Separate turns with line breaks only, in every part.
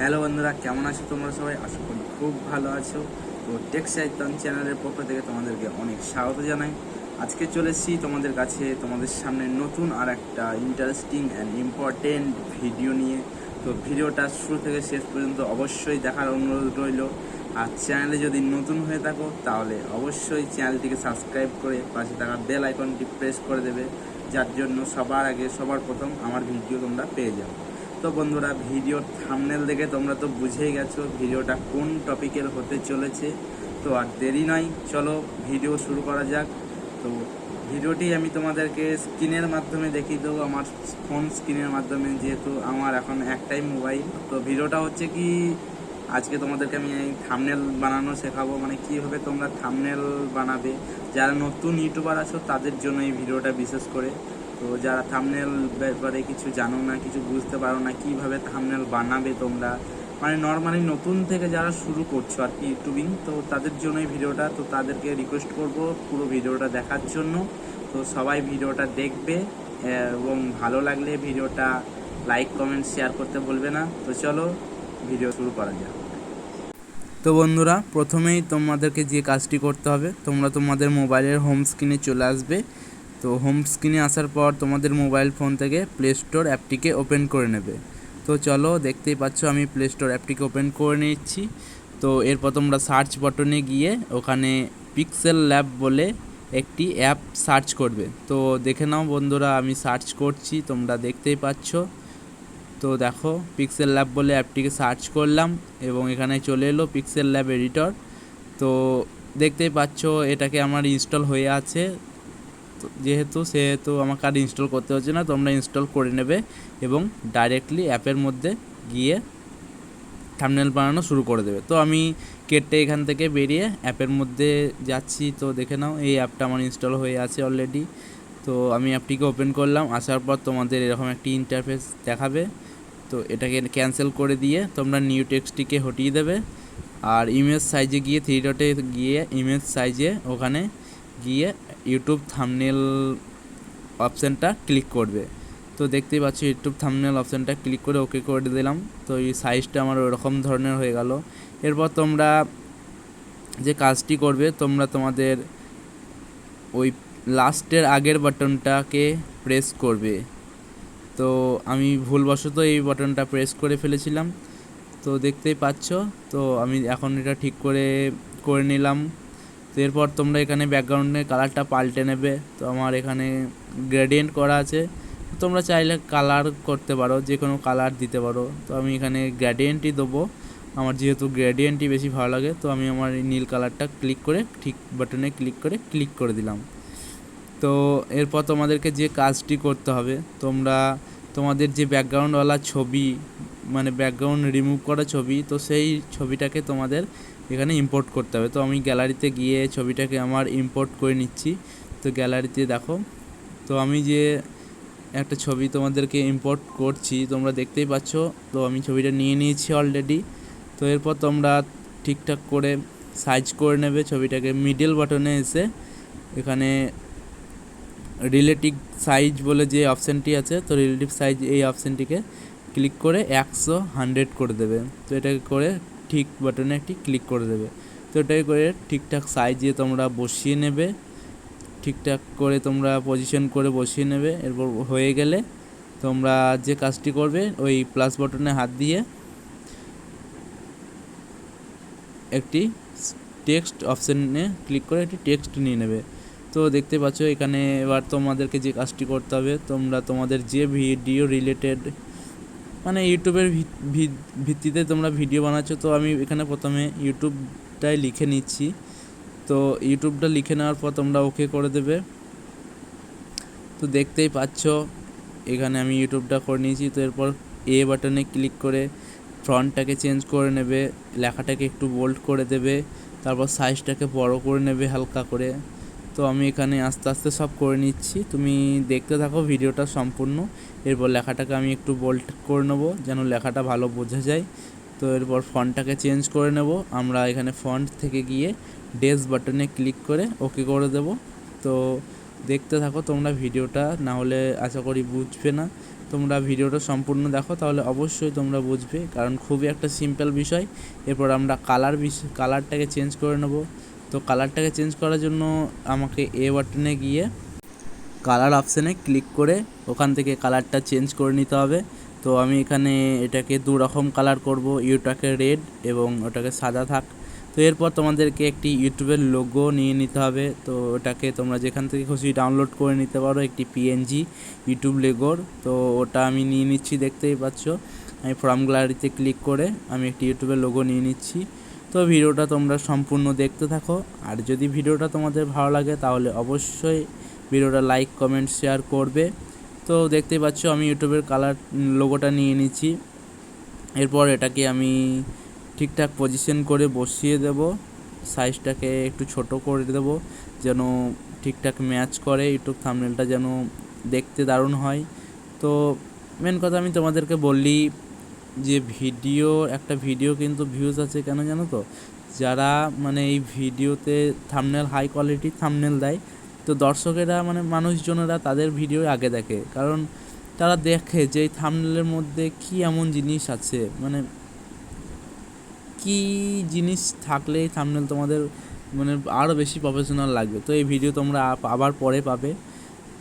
Hello বন্ধুরা, কেমন আছো তোমরা সবাই? আশা করি খুব ভালো আছো। তো টেক সাইতান চ্যানেলের পক্ষ থেকে তোমাদেরকে অনেক স্বাগত জানাই। আজকে চলে তোমাদের কাছে, তোমাদের সামনে নতুন আর একটা ইন্টারেস্টিং অ্যান্ড ইম্পর্টেন্ট ভিডিও নিয়ে। তো ভিডিওটা শুরু থেকে শেষ পর্যন্ত অবশ্যই দেখার অনুরোধ রইল। আর চ্যানেলে যদি নতুন হয়ে থাকো, তাহলে অবশ্যই চ্যানেলটিকে সাবস্ক্রাইব করে পাশে থাকা বেল আইকনটি প্রেস করে দেবে। যার জন্য সবার আগে, সবার প্রথম আমার ভিডিও তোমরা পেয়ে যাও তো বন্ধুরা, ভিডিওর থামনেল দেখে তোমরা তো বুঝেই গেছো ভিডিওটা কোন টপিকের হতে চলেছে। তো আর দেরি নয়, চলো ভিডিও শুরু করা যাক। তো ভিডিওটি আমি তোমাদেরকে স্ক্রিনের মাধ্যমে দেখিয়ে দেবো, আমার ফোন স্ক্রিনের মাধ্যমে, যেহেতু আমার এখন একটাই মোবাইল তো ভিডিওটা হচ্ছে কি, আজকে তোমাদেরকে আমি এই থামনেল বানানো শেখাবো মানে কীভাবে তোমরা থামনেল বানাবে। যারা নতুন ইউটিউবার আছো, তাদের জন্য এই ভিডিওটা বিশেষ করে। তো যারা থামনেল ব্যাপারে কিছু জানো না, কিছু বুঝতে পারো না, কীভাবে থামনেল বানাবে তোমরা? মানে নর্মালি নতুন থেকে যারা শুরু করছ আর কি ইউটিউবিং তো তাদের জন্য এই ভিডিওটা, তো তাদেরকে রিকোয়েস্ট করব পুরো ভিডিওটা দেখার জন্য। তো সবাই ভিডিওটা দেখবে, এবং ভালো লাগলে ভিডিওটা লাইক কমেন্ট শেয়ার করতে বলবে না। তো চলো ভিডিও শুরু করা যাক। তো বন্ধুরা, প্রথমেই তোমাদেরকে যে কাজটি করতে হবে, তোমরা তোমাদের মোবাইলের হোম স্ক্রিনে চলে আসবে। তো হোম স্ক্রিনে আসার পর তোমাদের মোবাইল ফোন থেকে প্লে স্টোর অ্যাপটিকে ওপেন করে নেবে। তো চলো দেখতেই পাচ্ছ আমি প্লে স্টোর অ্যাপটিকে ওপেন করে নিচ্ছি। তো এরপর তোমরা সার্চ বটনে গিয়ে ওখানে পিক্সেল ল্যাব বলে একটি অ্যাপ সার্চ করবে। তো দেখে নাও বন্ধুরা আমি সার্চ করছি, তোমরা দেখতেই পাচ্ছ। তো দেখো পিক্সেল ল্যাব বলে অ্যাপটিকে সার্চ করলাম এবং এখানে চলে এলো পিক্সেল ল্যাব এডিটর তো দেখতেই পাচ্ছ এটাকে আমার ইনস্টল হয়ে আছে। যেহেতু, সেহেতু আমাকে আর ইনস্টল করতে হচ্ছে না, তোমরা ইনস্টল করে নেবে এবং ডাইরেক্টলি অ্যাপের মধ্যে গিয়ে থামনেল বানানো শুরু করে দেবে। তো আমি কেটে এখান থেকে বেরিয়ে অ্যাপের মধ্যে যাচ্ছি, তো দেখে নাও, এই অ্যাপটা আমার ইনস্টল হয়ে আছে অলরেডি তো আমি অ্যাপটিকে ওপেন করলাম, আসার পর তোমাদের এরকম একটি ইন্টারফেস দেখাবে। তো এটাকে ক্যান্সেল করে দিয়ে তোমরা নিউ টেক্সটিকে হটিয়ে দেবে। আর ইমেজ সাইজে গিয়ে থ্রি ডটে গিয়ে ইমেজ সাইজে ওখানে গিয়ে ইউটিউব থামনেল অপশানটা ক্লিক করবে। তো দেখতেই পাচ্ছ ইউটিউব থামনেল অপশানটা ক্লিক করে ওকে করে দিলাম। তো এই সাইজটা আমার ওরকম ধরনের হয়ে গেল। এরপর তোমরা যে কাজটি করবে, তোমরা তোমাদের ওই লাস্টের আগের বাটনটাকে প্রেস করবে। তো আমি ভুলবশত এই বাটনটা প্রেস করে ফেলেছিলাম। তো দেখতেই পাচ্ছ, তো আমি এখন এটা ঠিক করে করে নিলাম। এরপর তোমরা এখানে ব্যাকগ্রাউন্ডের কালারটা পাল্টে নেবে। তো আমার এখানে গ্রেডিয়েন্ট করা আছে। তোমরা চাইলে কালার করতে পারো যে কোনো কালার দিতে পারো। তো আমি এখানে গ্রেডিয়েন্টই দেবো। আমার যেহেতু গ্রেডিয়েন্টই বেশি ভালো লাগে, তো আমি আমার এই নীল কালারটা ক্লিক করে, ঠিক বাটনে ক্লিক করে ক্লিক করে দিলাম। তো এরপর তোমাদেরকে যে কাজটি করতে হবে, তোমরা তোমাদের যে ব্যাকগ্রাউন্ডওয়ালা ছবি মানে ব্যাকগ্রাউন্ড রিমুভ করা ছবি, তো সেই ছবিটাকে তোমাদের এখানে ইম্পোর্ট করতে হবে। তো আমি গ্যালারিতে গিয়ে ছবিটাকে আমার ইম্পোর্ট করে নিচ্ছি। তো গ্যালারিতে দেখো, তো আমি যে একটা ছবি তোমাদেরকে ইম্পোর্ট করছি, তোমরা দেখতেই পাচ্ছ, তো আমি ছবিটা নিয়ে নিয়েছি অলরেডি তো এরপর তোমরা ঠিকঠাক করে সাইজ করে নেবে ছবিটাকে। মিডল বাটনে এসে এখানে রিলেটিভ সাইজ বলে যে অপশানটি আছে, তো রিলেটিভ সাইজ এই অপশানটিকে ক্লিক করে একশো হান্ড্রেড করে দেবে। তো এটাকে করে ঠিক বাটনে একটি ক্লিক করে দেবে। তো এটাকে করে ঠিকঠাক সাইজে তোমরা বসিয়ে নেবে। ঠিকঠাক করে তোমরা পজিশন করে বসিয়ে নেবে। এরপর হয়ে গেলে তোমরা যে কাজটি করবে, ওই প্লাস বাটনে হাত দিয়ে একটি টেক্সট অপশানে ক্লিক করে একটি টেক্সট নিয়ে নেবে। তো দেখতে পাচ্ছ এখানে এবার তোমাদেরকে যে কাজটি করতে হবে, তোমরা তোমাদের যে ভিডিও রিলেটেড মানে ইউটিউবের ভিত্তিতে তোমরা ভিডিও বানাচ্ছ, তো আমি এখানে প্রথমে ইউটিউবটাই লিখে নিচ্ছি। তো ইউটিউবটা লিখে নেওয়ার পর তোমরা ওকে করে দেবে। তো দেখতেই পাচ্ছ, এখানে আমি ইউটিউবটা করে নিয়েছি। তো এরপর এ বাটনে ক্লিক করে ফ্রন্টটাকে চেঞ্জ করে নেবে, লেখাটাকে একটু বোল্ড করে দেবে, তারপর সাইজটাকে বড় করে নেবে হালকা করে। তো আমি এখানে আস্তে আস্তে সব করে নিচ্ছি। তুমি দেখতে থাকো ভিডিওটা সম্পূর্ণ। এরপর লেখাটাকে আমি একটু বোল্ড করে নেব, যেন লেখাটা ভালো বোঝা যায়। তো এরপর ফন্টটাকে চেঞ্জ করে নেব। আমরা এখানে ফন্ট থেকে গিয়ে ডেস বাটনে ক্লিক করে ওকে করে দেব। তো দেখতে থাকো তোমরা ভিডিওটা, না হলে আশা করি বুঝবে না। তোমরা ভিডিওটা সম্পূর্ণ দেখো, তাহলে অবশ্যই তোমরা বুঝবে। কারণ খুবই একটা সিম্পল বিষয়। এরপর আমরা কালার বিষয় কালারটাকে চেঞ্জ করে নেব। তো কালারটাকে চেঞ্জ করার জন্য আমাকে এ বাটনে গিয়ে কালার অপশানে ক্লিক করে ওখান থেকে কালারটা চেঞ্জ করে নিতে হবে। তো আমি এখানে এটাকে দু রকম কালার করব ইউটাকে রেড এবং ওটাকে সাদা থাক। তো এরপর তোমাদেরকে একটি ইউটিউবের লোগো নিয়ে নিতে হবে। তো ওটাকে তোমরা যেখান থেকে খুশি ডাউনলোড করে নিতে পারো একটি পিএনজি ইউটিউব লেগোর তো ওটা আমি নিয়ে নিচ্ছি, দেখতেই পাচ্ছ। আমি ফর্ম গ্যালারিতে ক্লিক করে আমি একটি ইউটিউবের লোগো নিয়ে নিচ্ছি। তো ভিডিওটা তোমরা সম্পূর্ণ দেখতে থাকো। আর যদি ভিডিওটা তোমাদের ভালো লাগে, তাহলে অবশ্যই ভিডিওটা লাইক কমেন্ট শেয়ার করবে। তো দেখতেই পাচ্ছ, আমি ইউটিউবের কালার লোগোটা নিয়ে নিচ্ছি। এরপর এটাকে আমি ঠিকঠাক পজিশন করে বসিয়ে দেব। সাইজটাকে একটু ছোট করে দেব, যেন ঠিকঠাক ম্যাচ করে। ইউটিউব থামনেলটা যেন দেখতে দারুণ হয়। তো মেন কথা আমি তোমাদেরকে বললি যে ভিডিও, একটা ভিডিও কিন্তু ভিউজ আছে কেন জানো তো? যারা মানে এই ভিডিওতে থামনেল হাই কোয়ালিটির থামনেল দেয়, তো দর্শকেরা মানে মানুষজনেরা তাদের ভিডিও আগে দেখে। কারণ তারা দেখে যে এই থামনেলের মধ্যে কি এমন জিনিস আছে। মানে কি জিনিস থাকলে এই থামনেল তোমাদের মানে আরও বেশি প্রফেশনাল লাগবে। তো এই ভিডিও তোমরা আবার পরে পাবে।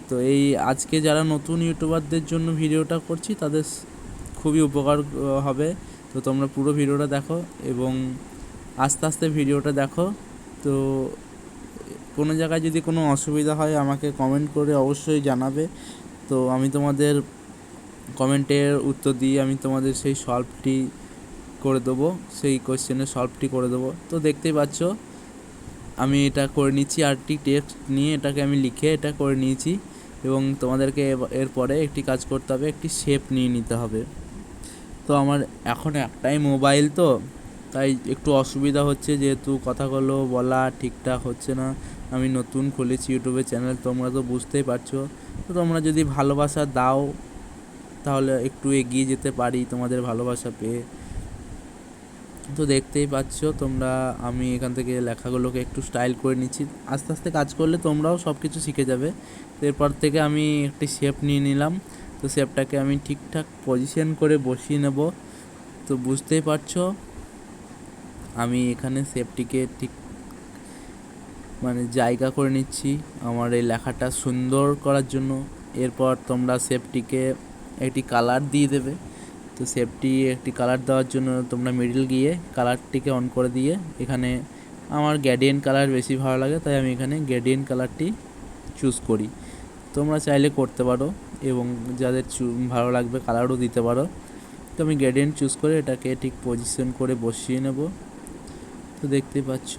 তো এই আজকে যারা নতুন ইউটিউবারদের জন্য ভিডিওটা করছি, তাদের খুবই উপকার হবে। তো তোমরা পুরো ভিডিওটা দেখো এবং আস্তে আস্তে ভিডিওটা দেখো। তো কোনো জায়গায় যদি কোনো অসুবিধা হয়, আমাকে কমেন্ট করে অবশ্যই জানাবে। তো আমি তোমাদের কমেন্টের উত্তর দিয়ে আমি তোমাদের সেই সলভটি করে দেবো, সেই কোয়েশ্চেনের সলভটি করে দেবো। তো দেখতেই পাচ্ছ, আমি এটা করে নিচ্ছি আরটি টেক্সট নিয়ে, এটাকে আমি লিখে এটা করে নিয়েছি। এবং তোমাদেরকে এরপরে একটি কাজ করতে হবে, একটি শেপ নিয়ে নিতে হবে। তো আমার এখন একটাই মোবাইল তো, তাই একটু অসুবিধা হচ্ছে যেহেতু কথাগুলো বলা ঠিকঠাক হচ্ছে না। আমি নতুন খুলেছি ইউটিউবে চ্যানেল, তোমরা তো বুঝতেই পারছ। তো তোমরা যদি ভালোবাসা দাও, তাহলে একটু এগিয়ে যেতে পারি তোমাদের ভালোবাসা পেয়ে। তো দেখতেই পাচ্ছ তোমরা, আমি এখান থেকে লেখাগুলোকে একটু স্টাইল করে নিচ্ছি। আস্তে আস্তে কাজ করলে তোমরাও সব কিছু শিখে যাবে। এরপর থেকে আমি একটি শেপ নিয়ে নিলাম। তো শেপটাকে আমি ঠিকঠাক পজিশন করে বসিয়ে নেব। তো বুঝতেই পারছ, আমি এখানে শেপটিকে ঠিক মানে জায়গা করে নিচ্ছি আমার এই লেখাটা সুন্দর করার জন্য। এরপর তোমরা শেপটিকে একটি কালার দিয়ে দেবে। তো সেফটি একটি কালার দেওয়ার জন্য তোমরা মিডিল গিয়ে কালারটিকে অন করে দিয়ে এখানে আমার গ্যাডিয়েন কালার বেশি ভালো লাগে, তাই আমি এখানে গ্যাডিয়েন কালারটি চুজ করি। তোমরা চাইলে করতে পারো। এবং যাদের ভালো লাগবে কালারও দিতে পারো। তো আমি গ্রেডিয়েন্ট চুজ করে এটাকে ঠিক পজিশন করে বসিয়ে নেব। তো দেখতেই পাচ্ছ,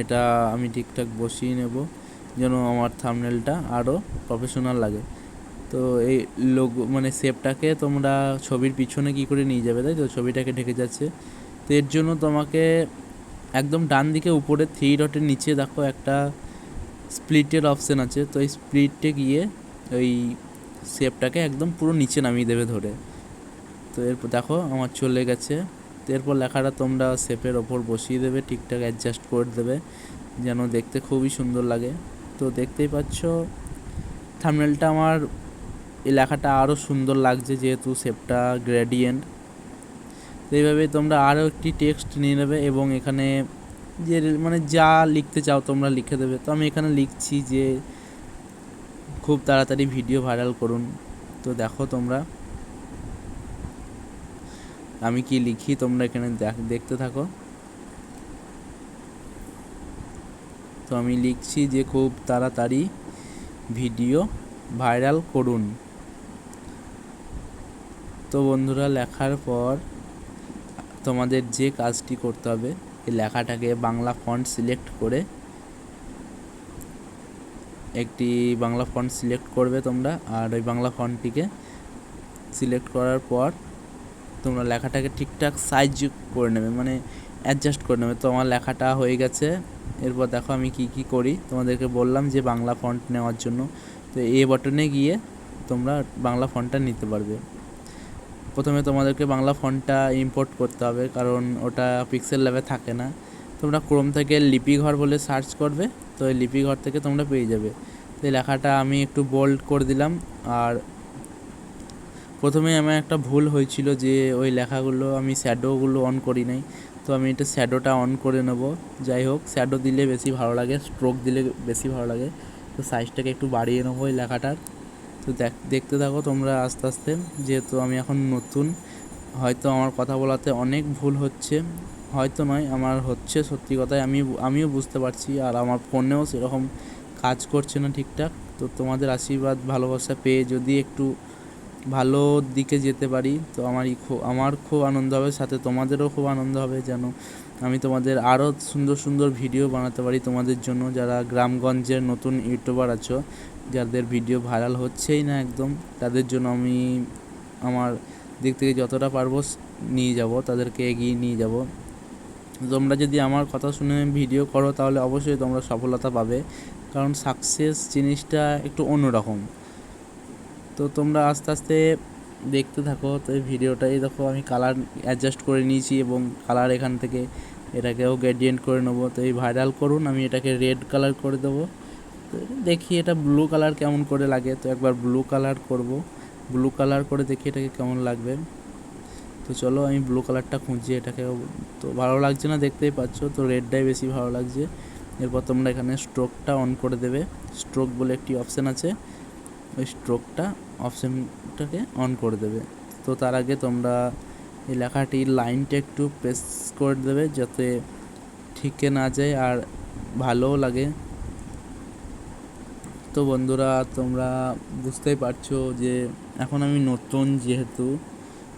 এটা আমি ঠিকঠাক বসিয়ে নেব যেন আমার থামনেলটা আরও প্রফেশনাল লাগে। তো এই লোগো মানে শেপটাকে তোমরা ছবির পিছনে কি করে নিয়ে যাবে তাই তো? ছবিটাকে ঢেকে যাচ্ছে। তো এর জন্য তোমাকে একদম ডান দিকে উপরে থ্রি ডটের নিচে দেখো একটা স্প্লিটের অপশান আছে। তো এই স্প্লিটে গিয়ে ওই শেপটাকে একদম পুরো নিচে নামিয়ে দেবে ধরে। তো এরপর দেখো, আমার চলে গেছে। তো এরপর লেখাটা তোমরা শেপের ওপর বসিয়ে দেবে, ঠিকঠাক অ্যাডজাস্ট করে দেবে, যেন দেখতে খুবই সুন্দর লাগে। তো দেখতেই পাচ্ছ থামনেলটা আমার, এই লেখাটা আরও সুন্দর লাগছে যেহেতু শেপটা গ্রেডিয়েন্ট তো এইভাবে তোমরা আরও একটি টেক্সট নিয়ে নেবে এবং এখানে যে মানে যা লিখতে চাও তোমরা লিখে দেবে। তো আমি এখানে লিখছি যে খুব তাড়াতাড়ি ভিডিও ভাইরাল করুন। তো দেখো তোমরা। আমি কি লিখি তোমরা এখানে দেখ- দেখতে থাকো। তো আমি লিখছি যে খুব তাড়াতাড়ি ভিডিও ভাইরাল করুন। তো বন্ধুরা, লেখার পর তোমাদের যে কাজটি করতে হবে, এই লেখাটাকে বাংলা ফন্ট সিলেক্ট করে একটি বাংলা ফন্ট সিলেক্ট করবে তোমরা, আর ওই বাংলা ফন্টটিকে সিলেক্ট করার পর তোমরা লেখাটাকে ঠিকঠাক সাইজ করে নেবে মানে অ্যাডজাস্ট করে নেবে। তো আমার লেখাটা হয়ে গেছে, এরপর দেখো আমি কি কি করি। তোমাদেরকে বললাম যে বাংলা ফন্ট নেওয়ার জন্য। তো এ বটনে গিয়ে তোমরা বাংলা ফন্টটা নিতে পারবে। প্রথমে তোমাদেরকে বাংলা ফন্টটা ইম্পোর্ট করতে হবে, কারণ ওটা পিক্সেল ল্যাবে থাকে না। তোমরা ক্রোম থেকে লিপিঘর বলে সার্চ করবে, তো এই লিপিঘর থেকে তোমরা পেয়ে যাবে। তো এই লেখাটা আমি একটু বোল্ড করে দিলাম, আর
প্রথমে আমার একটা ভুল হয়েছিল যে ওই লেখাগুলো আমি শ্যাডোগুলো অন করি নাই, তো আমি এটা শ্যাডোটা অন করে নেব। যাই হোক শ্যাডো দিলে বেশি ভালো লাগে স্ট্রোক দিলে বেশি ভালো লাগে, তো সাইজটাকে একটু বাড়িয়ে নেব ওই লেখাটার। তো দেখ, দেখতে থাকো তোমরা আস্তে আস্তে, যেহেতু আমি এখন নতুন, হয়তো আমার কথা বলাতে অনেক ভুল হচ্ছে হয়তো নয়, আমার হচ্ছে সত্যি কথাই আমি আমিও বুঝতে পারছি আর আমার ফোনেও সেরকম কাজ করছে না ঠিকঠাক। তো তোমাদের আশীর্বাদ, ভালোবাসা পেয়ে যদি একটু ভালো দিকে যেতে পারি, তো আমারই খুব আমার খুব আনন্দ হবে, সাথে তোমাদেরও খুব আনন্দ হবে যেন আমি তোমাদের আরও সুন্দর সুন্দর ভিডিও বানাতে পারি তোমাদের জন্য। যারা গ্রামগঞ্জের নতুন ইউটিউবার আছো, যাদের ভিডিও ভাইরাল হচ্ছেই না একদম, তাদের জন্য আমি আমার দিক থেকে যতটা পারব নিয়ে যাব, তাদেরকে এগিয়ে নিয়ে যাব। তোমরা যদি আমার কথা শুনে ভিডিও করো, তাহলে অবশ্যই তোমরা সফলতা পাবে। কারণ সাকসেস জিনিসটা একটু অন্যরকম। তো তোমরা আস্তে আস্তে দেখতে থাকো, তো এই ভিডিওটাই দেখো আমি কালার অ্যাডজাস্ট করে নিয়েছি এবং কালার এখান থেকে এটাকেও গ্রেডিয়েন্ট করে নেব। তো এই ভাইরাল করুন, আমি এটাকে রেড কালার করে দেবো। তো দেখি এটা ব্লু কালার কেমন করে লাগে। তো একবার ব্লু কালার করব। ব্লু কালার করে দেখি এটাকে কেমন লাগবে। তো চলো আমি ব্লু কালারটা খুঁজি, এটাকে তো ভালো লাগছে না দেখতেই পাচ্ছ, তো রেডটাই বেশি ভালো লাগছে। এরপর তোমরা এখানে স্ট্রোকটা অন করে দেবে। স্ট্রোক বলে একটি অপশান আছে। ওই স্ট্রোকটা অপশানটাকে অন করে দেবে। তো তার আগে তোমরা এই লেখাটির লাইনটা একটু প্রেস করে দেবে যাতে ঠিকে না যায় আর ভালোও লাগে। তো বন্ধুরা, তোমরা বুঝতেই পারছ যে এখন আমি নতুন যেহেতু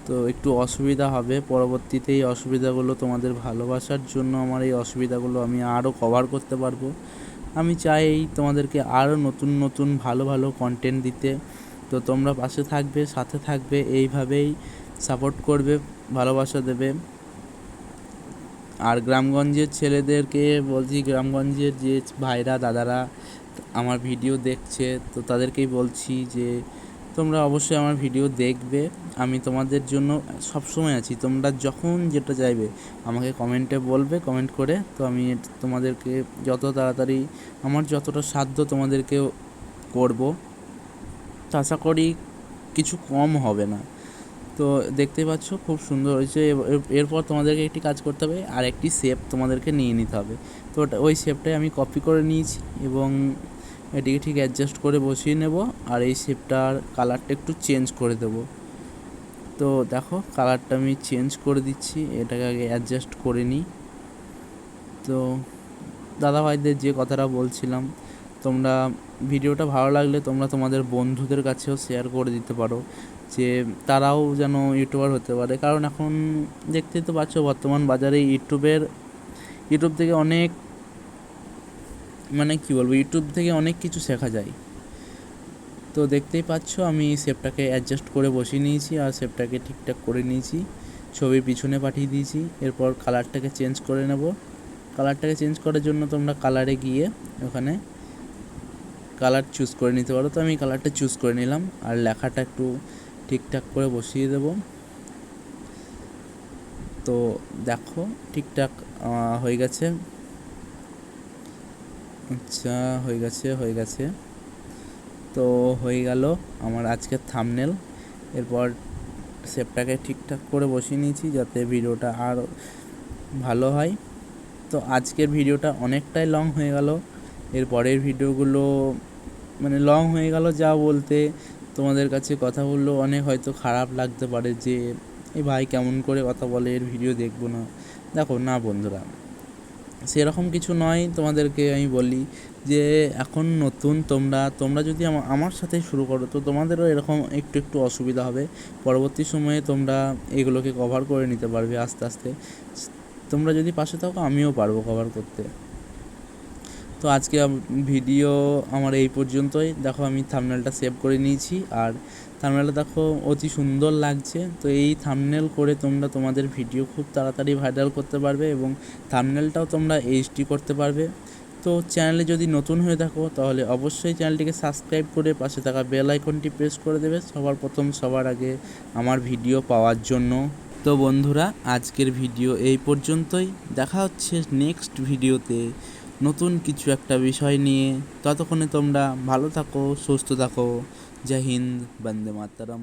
তো একটু অসুবিধা হবে। পরবর্তীতে এই অসুবিধাগুলো তোমাদের ভালোবাসার জন্য আমার এই অসুবিধাগুলো আমি আরও কভার করতে পারব। আমি চাই তোমাদেরকে আরও নতুন নতুন, ভালো ভালো কন্টেন্ট দিতে। তো তোমরা পাশে থাকবে, সাথে থাকবে, এইভাবেই সাপোর্ট করবে, ভালোবাসা দেবে। আর গ্রামগঞ্জের ছেলেদেরকে বলছি, গ্রামগঞ্জের যে ভাইরা, দাদারা আমার ভিডিও দেখছে, তো তাদেরকেই বলছি যে তোমরা অবশ্যই আমার ভিডিও দেখবে। আমি তোমাদের জন্য সবসময় আছি। তোমরা যখন যেটা চাইবে, আমাকে কমেন্টে বলবে কমেন্ট করে। তো আমি তোমাদেরকে যত তাড়াতাড়ি, আমার যতটা সাধ্য তোমাদেরকে করব। তো আশা করি কিছু কম হবে না। তো দেখতেই পাচ্ছ, খুব সুন্দর হয়েছে। এরপর তোমাদেরকে একটি কাজ করতে হবে। আর একটি শেপ তোমাদেরকে নিয়ে নিতে হবে। তো ওই শেপটাই আমি কপি করে নিয়েছি এবং এটিকে ঠিক অ্যাডজাস্ট করে বসিয়ে নেব আর এই শেপটার কালারটা একটু চেঞ্জ করে দেব। তো দেখো কালারটা আমি চেঞ্জ করে দিচ্ছি, এটাকে আগে অ্যাডজাস্ট করে নিই। তো দাদাভাইদের যে কথাটা বলছিলাম, তোমরা ভিডিওটা ভালো লাগলে তোমরা তোমাদের বন্ধুদের কাছেও শেয়ার করে দিতে পারো যে তারাও যেন ইউটিউবার হতে পারে। কারণ এখন দেখতেই তো পাচ্ছ বর্তমান বাজারে ইউটিউবের ইউটিউব থেকে অনেক মানে কি বলব ইউটিউব থেকে অনেক কিছু শেখা যায়। তো দেখতেই পাচ্ছ, আমি শেপটাকে অ্যাডজাস্ট করে বসিয়ে নিয়েছি আর শেপটাকে ঠিকঠাক করে নিয়েছি। ছবির পিছনে পাঠিয়ে দিয়েছি, এরপর কালারটাকে চেঞ্জ করে নেব। কালারটাকে চেঞ্জ করার জন্য তোমরা কালারে গিয়ে ওখানে কালার চুজ করে নিতে পারো। তো আমি কালারটা চুজ করে নিলাম আর লেখাটা একটু ঠিকঠাক করে বসিয়ে দেব। তো দেখো, ঠিকঠাক হয়ে গেছে। আচ্ছা হয়ে গেছে হয়ে গেছে। তো হয়ে গেল আমার আজকের থামনেল এরপর শেপটাকে ঠিকঠাক করে বসিয়ে নিয়েছি যাতে ভিডিওটা আর ভালো হয়। তো আজকের ভিডিওটা অনেকটাই লং হয়ে গেল। এর পরের ভিডিওগুলো মানে লং হয়ে গেল যা বলতে তোমাদের কাছে কথা বললেও অনেক হয়তো খারাপ লাগতে পারে যে এই ভাই কেমন করে কথা বলে? এর ভিডিও দেখব না। দেখো না বন্ধুরা সেরকম কিছু নয় তোমাদেরকে আমি বলি যে এখন নতুন তোমরা তোমরা যদি আমার সাথে শুরু করো, তো তোমাদেরও এরকম একটু একটু অসুবিধা হবে। পরবর্তী সময়ে তোমরা এগুলোকে কভার করে নিতে পারবে আস্তে আস্তে। তোমরা যদি পাশে থাকো, আমিও পারব কভার করতে। তো আজকে ভিডিও আমার এই পর্যন্তই। দেখো আমি থামনেলটা সেভ করে নিয়েছি আর থামনেলটা দেখো অতি সুন্দর লাগছে। তো এই থামনেল করে তোমরা তোমাদের ভিডিও খুব তাড়াতাড়ি ভাইরাল করতে পারবে এবং থামনেলটাও তোমরা এইচডি করতে পারবে। তো চ্যানেলে যদি নতুন হয়ে থাকো তাহলে অবশ্যই চ্যানেলটিকে সাবস্ক্রাইব করে পাশে থাকা বেল আইকনটি প্রেস করে দেবে সবার প্রথম সবার আগে আমার ভিডিও পাওয়ার জন্য। তো বন্ধুরা, আজকের ভিডিও এই পর্যন্তই। দেখা হচ্ছে নেক্সট ভিডিওতে নতুন কিছু একটা বিষয় নিয়ে ততক্ষণে তোমরা ভালো থাকো, সুস্থ থাকো। জয় হিন্দ, বন্দে মাতরম।